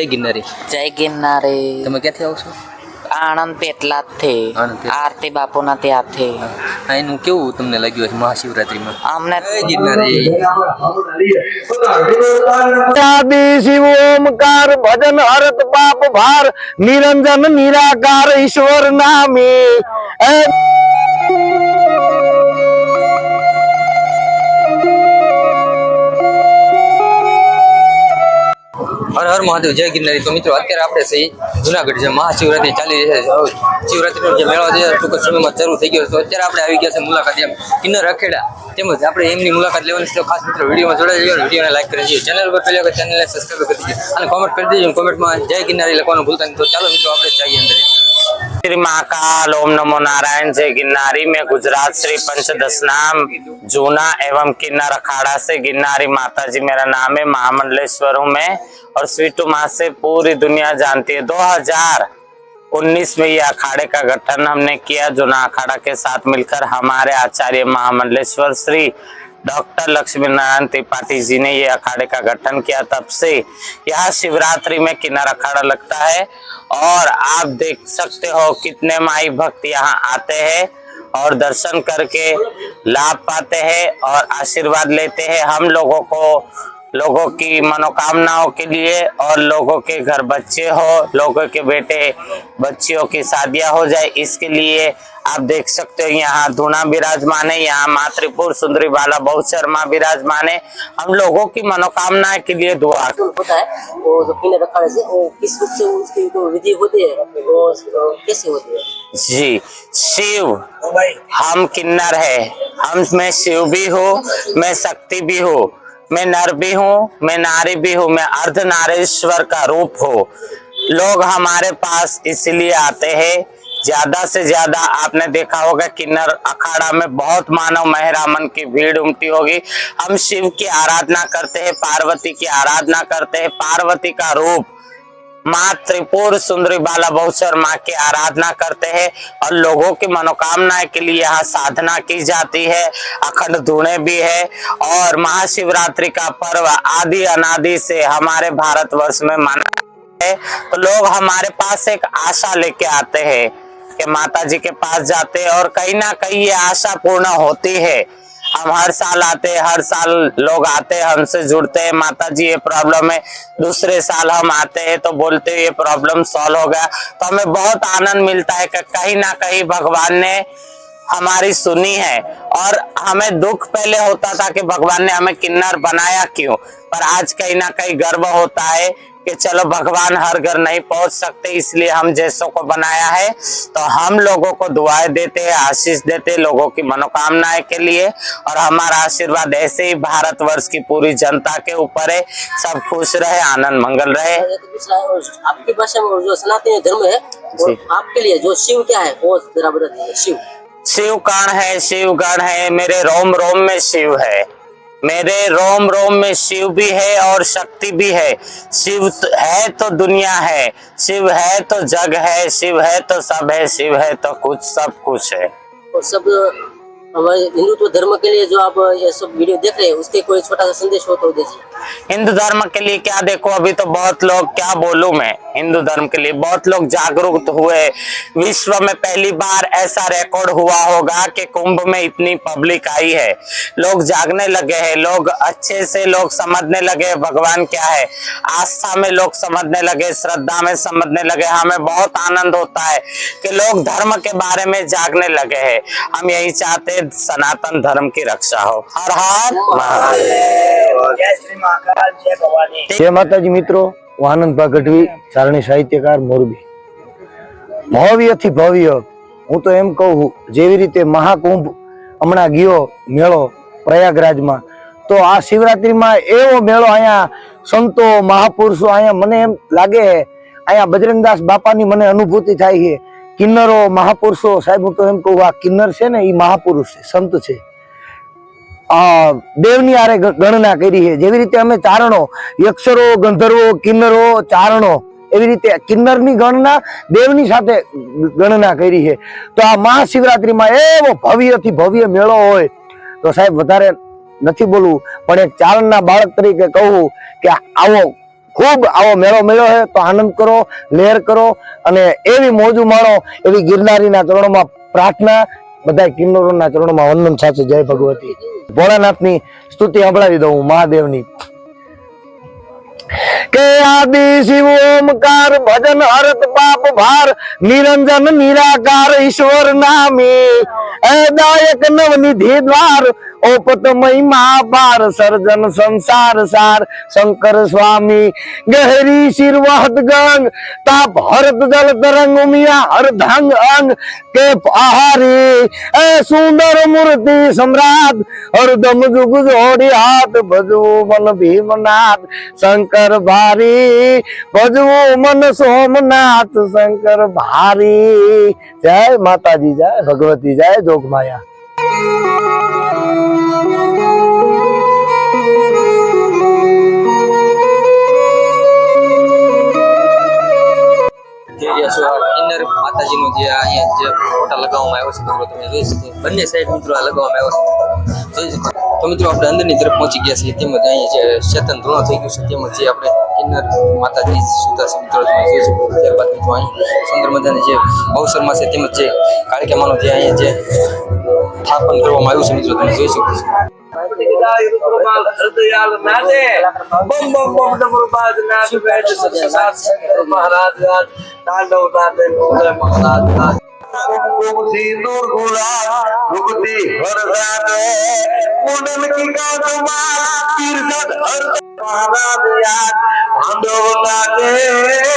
જય ગિરનારી. જય ગિરનારી. તમે ક્યાંથી આવો છો? આણંદ પેટલા થી આણંદથી. આરતી બાપુના ત્યાંથી એનું કેવું તમને લાગ્યું હશે મહાશિવરાત્રીમાં? અમને ગિરનારી. શિવ ઓમકાર ભજન હરત પાપ ભાર નિરંજન નિરાકાર ઈશ્વર નામે. હર હર મહાદેવ, જય ગિરનારી. તો મિત્રો, અત્યારે આપણે સહી જુનાગઢ છે મહાશિવરાત્રી ચાલી રહી છે. શિવરાત્રીનો જે મેળો છે, ટૂંક સમયમાં શરૂ થઈ ગયો તો અત્યારે આપણે આવી ગયા છે મુલાકાત એમ. કિન્નર રખેડા તેમજ આપણે એમની મુલાકાત લેવાની છે. ખાસ મિત્રો, વિડીયોમાં જોડાઈ જઈએ વિડીયોને લાઈક કરી દઈએ ચેનલ પર પહેલાં ચેનલને સબસ્ક્રાઈબ કરી દેજો. અને કોમેન્ટ કરી દેજો કોમેન્ટમાં જય ગિરનારી લખવાનું ભૂલતા નહીં. તો ચાલો મિત્રો, આપણે જઈએ અંદર. श्री महाकाल, ओम नमो नारायण, जय गिरनारी। में गुजरात श्री पंचदश नाम जूना एवं किन्नर अखाड़ा से गिरनारी माता जी मेरा नाम है महामंडलेश्वर हूँ मैं, और स्वीटू माँ से पूरी दुनिया जानती है। 2019 में ये अखाड़े का गठन हमने किया, जूना अखाड़ा के साथ मिलकर हमारे आचार्य महामंडलेश्वर श्री डॉक्टर लक्ष्मी नारायण त्रिपाठी जी ने ये अखाड़े का गठन किया। तब से यहाँ शिवरात्रि में किन्नर अखाड़ा लगता है और आप देख सकते हो कितने माई भक्त यहाँ आते हैं और दर्शन करके लाभ पाते हैं और आशीर्वाद लेते हैं। हम लोगों को लोगों की मनोकामनाओं के लिए और लोगों के घर बच्चे हो लोगों के बेटे बच्चियों की शादियाँ हो जाए इसके लिए आप देख सकते हो यहाँ धूना विराजमान है यहाँ मातृपुर सुंदरी बाला बहुत शर्मा विराजमान है। हम लोगों की मनोकामना के लिए दुआ होता है वो जो पीने रखा है वो किस रूप से उसकी जो विधि होती है वो कैसे होती है? जी शिव हम किन्नर है हम मैं शिव भी हूँ मैं शक्ति भी हूँ। मैं नर भी हूँ, मैं नारी भी हूँ, मैं अर्ध नारेश्वर का रूप हूँ। लोग हमारे पास इसलिए आते हैं, ज़्यादा से ज़्यादा आपने देखा होगा किन्नर अखाड़ा में बहुत मानव महरामन की भीड़ उमटी होगी। हम शिव की आराधना करते हैं, पार्वती की आराधना करते हैं, पार्वती का रूप माँ त्रिपुर सुंदरी बाला बहुसर माँ की आराधना करते हैं और लोगों की मनोकामना के लिए यहाँ साधना की जाती है। अखंड धुणे भी है और महाशिवरात्रि का पर्व आदि अनादि से हमारे भारतवर्ष में माना है। तो लोग हमारे पास एक आशा लेके आते हैं कि माता जी के पास जाते हैं और कहीं ना कहीं ये आशा पूर्ण होती है। हम हर साल आते हर साल लोग आते हैं, हमसे जुड़ते हैं। माता जी ये प्रॉब्लम है। दूसरे साल हम आते हैं तो बोलते हैं, ये प्रॉब्लम सॉल्व हो गया। तो हमें बहुत आनंद मिलता है कि कहीं ना कहीं भगवान ने हमारी सुनी है। और हमें दुख पहले होता था कि भगवान ने हमें किन्नर बनाया क्यों? पर आज कहीं ना कहीं गर्व होता है कि चलो भगवान हर घर नहीं पहुँच सकते इसलिए हम जैसों को बनाया है तो हम लोगों को दुआएँ देते हैं आशीष देते हैं लोगों की मनोकामनाएँ के लिए और हमारा आशीर्वाद ऐसे ही भारतवर्ष की पूरी जनता के ऊपर है। सब खुश रहे आनंद मंगल रहे। आपकी भाषा में जो सनातनी धर्म है आपके लिए जो शिव क्या है वो जरा बता दीजिए शिव। शिव कण है शिव गण है मेरे रोम रोम में शिव है। मेरे रोम रोम में शिव भी है और शक्ति भी है। शिव त- है तो दुनिया है। शिव है तो जग है। शिव है तो सब है। शिव है तो कुछ, सब कुछ है। और सब, हमारे हिंदुत्व धर्म के लिए जो आप ये सब वीडियो देख रहे हैं, उसके कोई छोटा सा संदेश हो तो दीजिए। हिंदू धर्म के लिए क्या देखो, अभी तो बहुत लोग क्या बोलू मैं? हिंदू धर्म के लिए बहुत लोग जागरूक हुए। विश्व में पहली बार ऐसा रिकॉर्ड हुआ होगा कि कुंभ में इतनी पब्लिक आई है। लोग जागने लगे हैं, लोग अच्छे से लोग समझने लगे भगवान क्या है? आस्था में लोग समझने लगे, श्रद्धा में समझने लगे, हमें बहुत आनंद होता है कि लोग धर्म के बारे में जागने लगे हैं। हम यही चाहते सनातन धर्म की रक्षा हो। हर हर महादेव। જય માતાજી મિત્રો, હું આનંદ ગઢવી ચારણી સાહિત્યકાર મોરબી. ભવ્યથી ભવ્ય, હું તો એમ કહું જેવી રીતે મહાકુંભ હમણાં ગયો મેળો પ્રયાગરાજમાં, તો આ શિવરાત્રીમાં એવો મેળો અહીંયા સંતો, મહાપુરુષો અહીંયા મને એમ લાગે, અહીંયા બજરંગદાસ બાપાની મને અનુભૂતિ થાય છે. કિન્નરો, મહાપુરુષો, સાહેબ, હું તો એમ કહું આ કિન્નર છે ને એ મહાપુરુષ છે, સંત છે. દેવની આરે ગણના કરી છે. જેવી રીતે અમે ચારણો, યક્ષરો, ગંધર્વો, કિન્નરો, ચારણો, એવી રીતે કિન્નરની ગણના દેવની સાથે ગણના કરી છે. તો આ મહાશિવરાત્રીમાં એવો ભવ્યથી ભવ્ય મેળો હોય. તો સાહેબ, વધારે નથી બોલવું, પણ એક ચારણના બાળક તરીકે કહું કે આવો ખૂબ આવો મેળો મેળો છે, તો આનંદ કરો, લહેર કરો, અને એવી મોજું માણો એવી ગિરનારીના ચરણોમાં પ્રાર્થના બધા કિન્નરોના ચરણોમાં વંદન સાચે જય ભગવતી. ભોળાનાથની સ્તુતિ સંભળાવી દઉં મહાદેવની. કે આદિ શિવ ઓમકાર, ભજન હરત પાપ ભાર, નિરંજન નિરાકાર, ઈશ્વર નામી દાયક નવનિધિ દ્વાર ओपत महिमा पार सर्जन संसार सार। शंकर स्वामी, गहरी शिरवाहत गंग, ताप हरत जल तरंग, उमिया हर धंग अंग। के पहारी ए सुंदर मूर्ति सम्राट और दम जुग जोड़ी हाथ भजो मन भीमनाथ। शंकर भारी भजो मन सोमनाथ। शंकर भारी। जय माता जी जय भगवती, जय जोग माया કિન્નર જે અહીંયા જે ફોટા લગાવવામાં આવ્યો છે, મિત્રો, તમે જોઈ શકો બંને સાઈડ મિત્રો આ લગાવવામાં આવ્યો છે. જોઈ શકો તો મિત્રો, આપણે અંદરની તરફ પહોંચી ગયા છીએ. તેમજ અહીંયા જે ચેતન ધૂણો થઈ ગયું છે, તેમજ જે આપણે કિન્નર માતાજી સુતા છે, મિત્રો, તમે જોઈ શકો ત્યારબાદ મિત્રો, અહીં સુંદર મજાની જે અવસરમાં છે, તેમજ જે કાળિકામાનો જે અહીંયા જે સ્થાપન કરવામાં આવ્યું છે મિત્રો તમે જોઈ શકો છો સિંદૂર ગુલાબ રૂપતી હરદાને મુંડન કી કાંતમાં તીર્થત હર મહારાજ યાદ ભાંડવના દે બોલે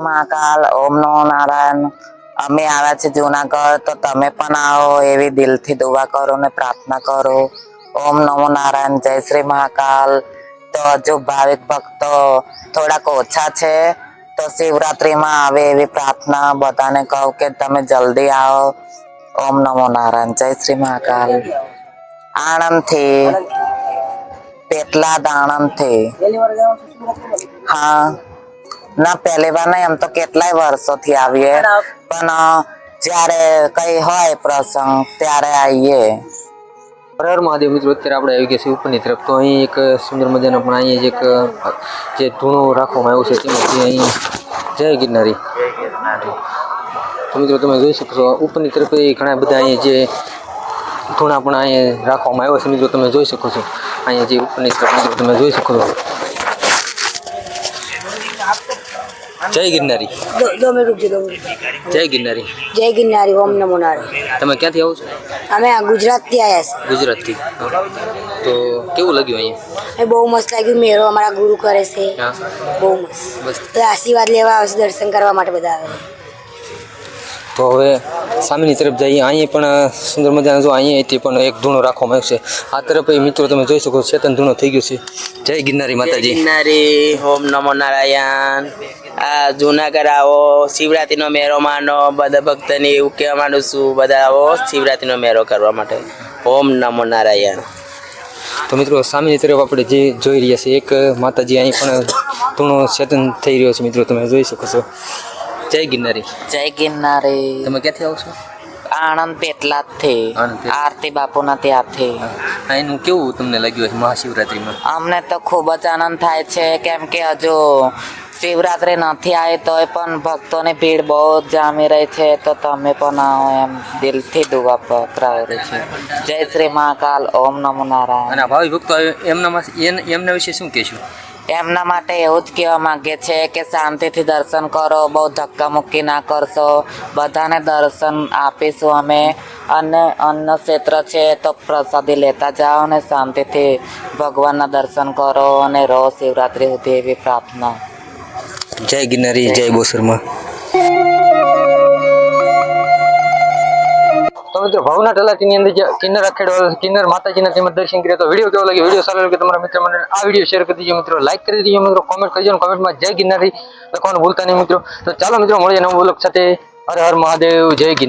મહાકાલ ઓમ નો નારાયણ. અમે આવ્યા છે જુનાગઢ, તો તમે પણ આવો, એવી દિલથી દુવા કરો ને પ્રાર્થના કરો. ઓમ નમો નારાયણ, જય શ્રી મહાકાલ. તો હજુ ભાવિક ભક્તો થોડાક ઓછા છે, તો શિવરાત્રીમાં આવે એવી પ્રાર્થના. બધાને કહું કે તમે જલ્દી આવો. ઓમ નમો નારાયણ, જય શ્રી મહાકાલ. આણંદથી પેટલાદ છો સુરતમાં? હા. ના, પહેલી વાર નહીં એમ તો કેટલાય વર્ષોથી આવીએ. પણ જ્યારે કઈ હોય પ્રસંગ, ત્યારે આવીએ હર મહાદેવ મિત્રો, અત્યારે આપણે આવી ગયા છીએ ઉપરની તરફ. તો અહીં એક સુંદર મજાનો પણ અહીંયા એક, જે ધૂણો રાખવામાં આવ્યો છે, તેમાંથી અહીં જય ગિરનારી. તો મિત્રો, તમે જોઈ શકો છો, ઉપરની તરફ ઘણા બધા અહીંયા જે ધૂણા પણ અહીંયા રાખવામાં આવ્યો છે. મિત્રો, તમે જોઈ શકો છો. અહીંયા જે ઉપરની તમે જોઈ શકો છો. જય ગિરનારી. જય ગિરનારી. જય ગિરનારી ઓમ નમો નારાયણ. તમે ક્યાંથી આવો છો? અમે ગુજરાતથી આવ્યા ગુજરાતથી. તો કેવું લાગ્યું અહીંયા? છે બહુ મસ્ત લાગ્યું મેળો અમારા ગુરુ કરે છે. બહુ મસ્ત. આશીર્વાદ લેવા આવે છે દર્શન કરવા માટે બધા આવે. તો હવે સામેની તરફ જઈએ. અહીંયા પણ સુંદર મજાનો જો અહીંયાથી પણ એક ધૂણો રાખવામાં આવ્યો છે. આ તરફ એ મિત્રો તમે જોઈ શકો ચેતન ધૂણો થઈ ગયો છે. જય ગિરનારી માતાજી. ગિરનારી. ઓમ નમો નારાયણ. આ જુનાગઢ આવો શિવરાત્રીનો મેળો માનો બધા ભક્તને એવું કહેવા માંડું છું બધા આવો શિવરાત્રીનો મેળો કરવા માટે. ઓમ નમો નારાયણ. તો મિત્રો સામેની તરફ આપણે જે જોઈ રહ્યા છીએ એક માતાજી અહીં પણ ધૂણો ચેતન થઈ રહ્યો છે. મિત્રો તમે જોઈ શકો છો. જય ગિરનારી. જય ગિરનારી. તમે ક્યાંથી આવો છો? આણંદ પેટલાદથી. આણંદથી. આરતી બાપુના ત્યાંથી એનું કેવું તમને લાગ્યું છે મહાશિવરાત્રિમાં? અમને તો ખૂબ જ આનંદ થાય છે કેમ કે હજુ શિવરાત્રી નથી આવી તોય પણ ભક્તોની ભીડ બહુ જ જામી રહી છે તો તમે પણ આવો એમ દિલથી દુઆ પકડાવે છે. જય શ્રી મહાકાલ ઓમ નમો નારાયણ. અને ભાવિ ભક્તો એમના એમના વિશે શું કહેશું? એમના માટે એવું જ કહેવા માંગે છે કે શાંતિથી દર્શન કરો, બહુ ધક્કા મુક્કી ના કરશો. બધાને દર્શન આપીશું અમે. અને અન્ન ક્ષેત્ર છે તો પ્રસાદી લેતા જાઓ અને શાંતિથી ભગવાનના દર્શન કરો અને રહો શિવરાત્રી સુધી એવી પ્રાર્થના. જય ગિરનારી, જય બોસરમાં તો મિત્રો ભાવના તલાટીની અંદર જે કિન્નર અખેડો કિન્નર માતાજીના તેમજ દર્શન કર્યા તો વીડિયો કેવો લાગ્યો? વીડિયો સારો લાગે તમારા મિત્ર મને આ વીડિયો શેર કરી દીજો. મિત્રો લાઈક કરી દીજો. મિત્રો કોમેન્ટ કરજો કોમેન્ટમાં જય ગિરનારી લખવાનું ભૂલતા નહીં મિત્રો. તો ચાલો મિત્રો, મળીએ નવું બ્લોગ સાથે. હર હર મહાદેવ, જય ગિરનાર.